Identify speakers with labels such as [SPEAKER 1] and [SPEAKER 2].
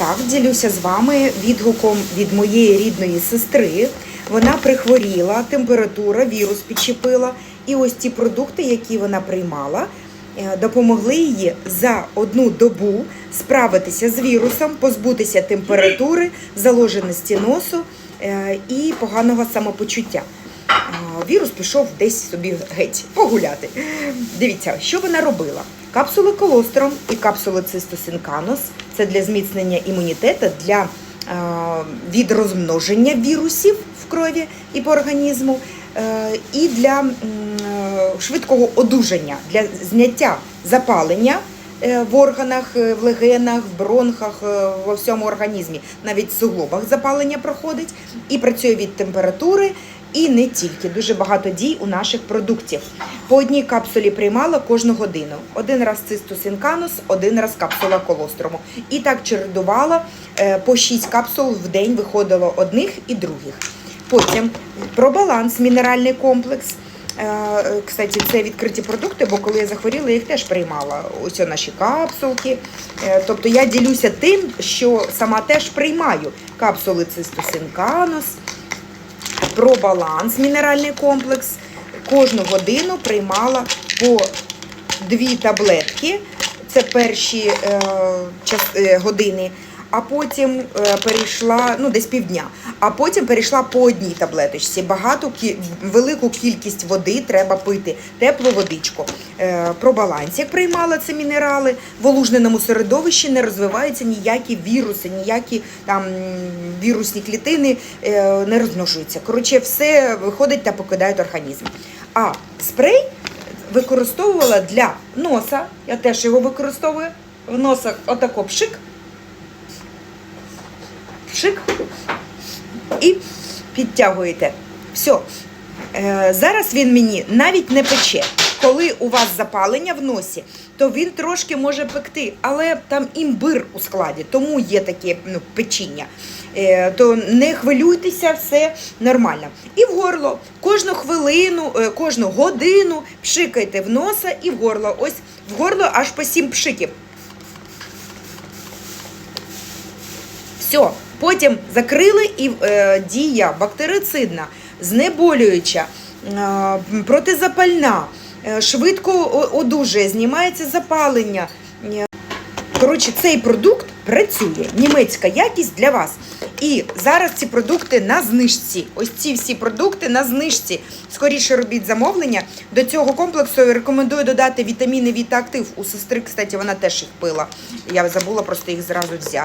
[SPEAKER 1] Так, ділюся з вами відгуком від моєї рідної сестри. Вона прихворіла, температура, вірус підчепила. І ось ті продукти, які вона приймала, е, допомогли їй за одну добу справитися з вірусом, позбутися температури, заложеності носу е, і поганого самопочуття. Вірус пішов десь собі геть погуляти. Дивіться, що вона робила. Капсули колостром і капсули цистосинканус це для зміцнення імунітету, для е, від розмноження вірусів в крові і по організму, е, і для е, швидкого одужання, для зняття запалення в органах, в легенах, в бронхах, во всьому організмі. Навіть в суглобах запалення проходить і працює від температури. І не тільки дуже багато дій у наших продуктів. По одній капсулі приймала кожну годину. Один раз цистусинканус, один раз капсула колострому. І так чередувала е, по 6 капсул в день виходило одних і других. Потім про баланс, мінеральний комплекс. Е, е, Кстати, це відкриті продукти, бо коли я захворіла, я їх теж приймала. Ось наші капсулки. Тобто я ділюся тим, що сама теж приймаю капсули цистусинканус, про баланс, мінеральний комплекс. Кожну годину приймала по дві таблетки. Це перші е, час, е, години, а потім е, перейшла ну десь півдня. А потім перейшла по одній таблеточці. Багато кі- велику кількість води треба пити, теплу водичку. Е, про баланс, як приймала це мінерали, в олужненому середовищі не розвиваються ніякі віруси, ніякі там вірусні клітини е, не розмножуються. Коротше, все виходить та покидають організм. А спрей використовувала для носа. Я теж його використовую. В носах отако пшик. Пшик. І підтягуєте. Все. Зараз він мені навіть не пече. Коли у вас запалення в носі, то він трошки може пекти, але там імбир у складі, тому є таке ну, печіння. Е, то не хвилюйтеся, все нормально. І в горло. Кожну хвилину, е, кожну годину пшикайте в носа і в горло. Ось в горло аж по сім пшиків. Все, потім закрили і е, дія бактерицидна, знеболююча, е, протизапальна, е, швидко одужує, знімається запалення. Коротше, цей продукт працює. Німецька якість для вас. І зараз ці продукти на знижці. Ось ці всі продукти на знижці. Скоріше робіть замовлення. До цього комплексу рекомендую додати вітаміни Вітаактив. У сестри, кстати, вона теж їх пила. Я забула просто їх зразу взяти.